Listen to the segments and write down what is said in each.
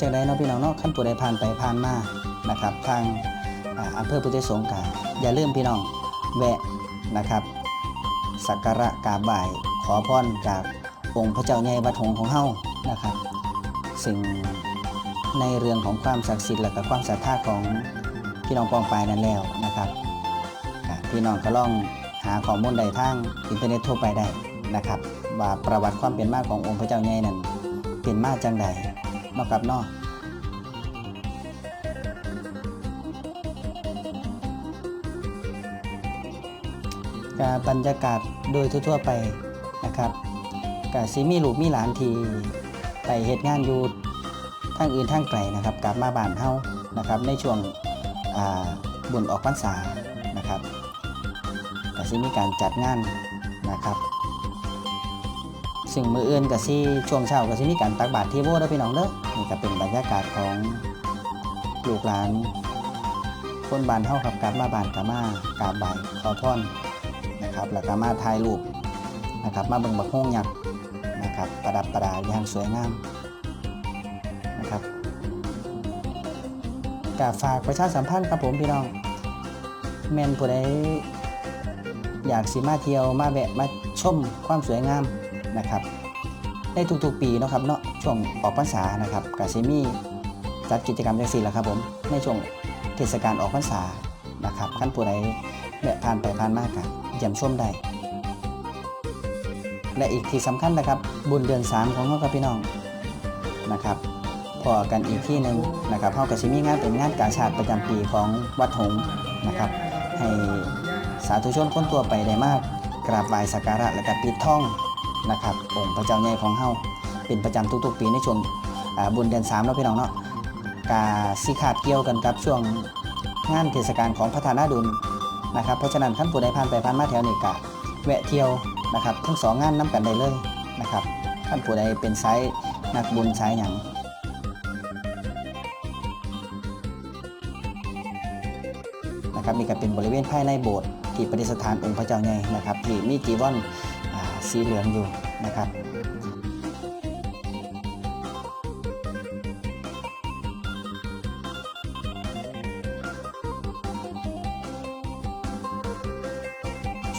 จังไดเนาะพี่น้องเนาะขั้นผู้ใดผ่านไปผ่านมานะครับ ทางอำเภอพุทธสงฆ์กาอย่าลืมพี่น้องแวะนะครับสักการะกราบไหว้ขอพรจากองค์พระเจ้าใหญ่วัดหงของเฮานะครับซึ่งในเรื่องของความศักดิ์สิทธิ์และก็ความศรัทธาของพี่น้องปองปายนั้นแล้วนะครับพี่น้องก็ลองหาข้อมูลใดทางอินเทอร์เน็ตทั่วไปได้นะครับ ว่าประวัติความเป็นมาขององค์พระเจ้าใหญ่นั้นเป็นมาจังใด นาะครับเนาะกาบรรยากาศโดยทั่วๆไปนะครับกาซิมีลูกมีหลานที่ไปเหตุงานอยู่ทางอื่นทางไกลนะครับกลับมาบ้านเฮานะครับ ในช่วงบุญออกพรรษานะครับกาซิมีการจัดงานนะครับ ซึ่งมืออื่นกับซี่ช่วงเช้ากับซี่มีการตักบาตรที่โบเด้อพี่น้องเด้อนี่ก็เป็นบรรยากาศของลูกหลาน คนบ้านเฮาครับกลับมาบ้านกลับมากราบไหว้ขอพรนะครับแล้วก็มาถ่ายรูปนะครับ มาเบิ่งบักฮงยักษ์นะครับ ประดับประดาอย่างสวยงามนะครับกาฝากประชาสัมพันธ์ครับผมพี่น้องแม่นผู้ใดอยากสิมาเที่ยวมาแวะมาชมความสวยงาม นะครับในทุกๆปีนะครับเนาะช่วงออกพรรษานะครับกาซิมีจัดกิจกรรมจังซี่แหละครับผมในช่วงเทศกาลออกพรรษานะครับขั้นผู้ใดและผ่านไปผ่านมากครับเยี่ยมชมได้และอีกที่สำคัญนะครับ บุญเดือน 3 ของเรากับพี่น้องนะครับพอกันอีกที่หนึ่งนะครับเฮากับชิมีงานเป็นงานกาชาติประจำปีของวัดหงนะครับให้สาธุชนคนตัวไปได้มากกราบไหว้สักการะและก็ปิดทอง นะครับองค์พระเจ้าใหญ่ของเฮาเป็นประจำทุกๆ ปีในช่วงบุญเดือน3แล้วพี่น้องเนาะกาสิขาดเกี่ยวกันกับช่วงงานเทศกาลของพระธานาดุลนะครับเพราะฉะนั้นท่านผู้ใดผ่านไปผ่านมาแถวนี้ก็แวะเที่ยวนะครับทั้งสองงานน้กันได้เลยนะครับท่านผู้ใดเป็นไซส์นักบุญไซส์หยังนะครับนี่ก็เป็นบริเวณภายในโบสถ์ที่ประดิษฐานองค์พระเจ้าใหญ่นะครับที่มีจีวรอ่า สีเหลืองอยู่นะครับ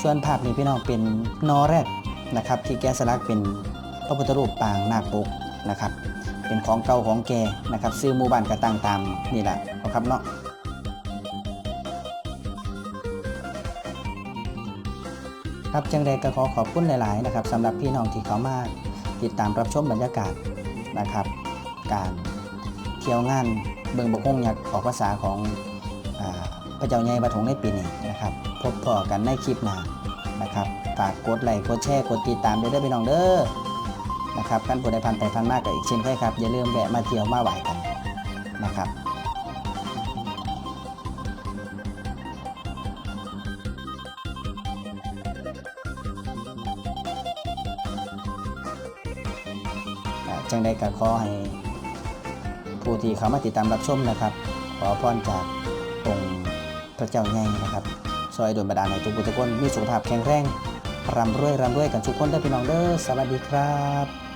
ส่วนภาพนี้พี่น้องเป็นนอแรกนะครับ ที่แกสลักเป็นพระพุทธรูปปางนาคปกนะครับ เป็นของเก่าของแกนะครับ ซื้อหมู่บ้านกระตังตามนี่แหละนะครับเนาะ ครับจังใดก็ขอขอบคุณหลาย ๆ นะครับสำหรับพี่น้องที่เขามาติดตามรับชมบรรยากาศนะครับ การเที่ยวงานเบิงบกฮงยักษ์ออกภาษาของอพระเจ้าใหญ่บัดหงในปีนี้นะครับ พบพอกันในคลิปหน้านะครับฝากกดไลค์กดแชร์กดติดตามด้วยเด้อพี่น้องเด้อนะครับกันผู้ใดพันไปพันมากกับอีกเช่นเคยครับอย่าลืมแวะมาเที่ยวมาไหวกันนะครับ จังใดก็ขอให้ผู้ที่เขามาติดตามรับชมนะครับ ขอพรจากองค์พระเจ้าใหญ่นะครับซอยโดนบันดาลให้ทุกผู้ทุกคนมีสุขภาพแข็งแรงร่ำรวยร่ำรวยกันทุกคนเด้อพี่น้องเด้อสวัสดีครับ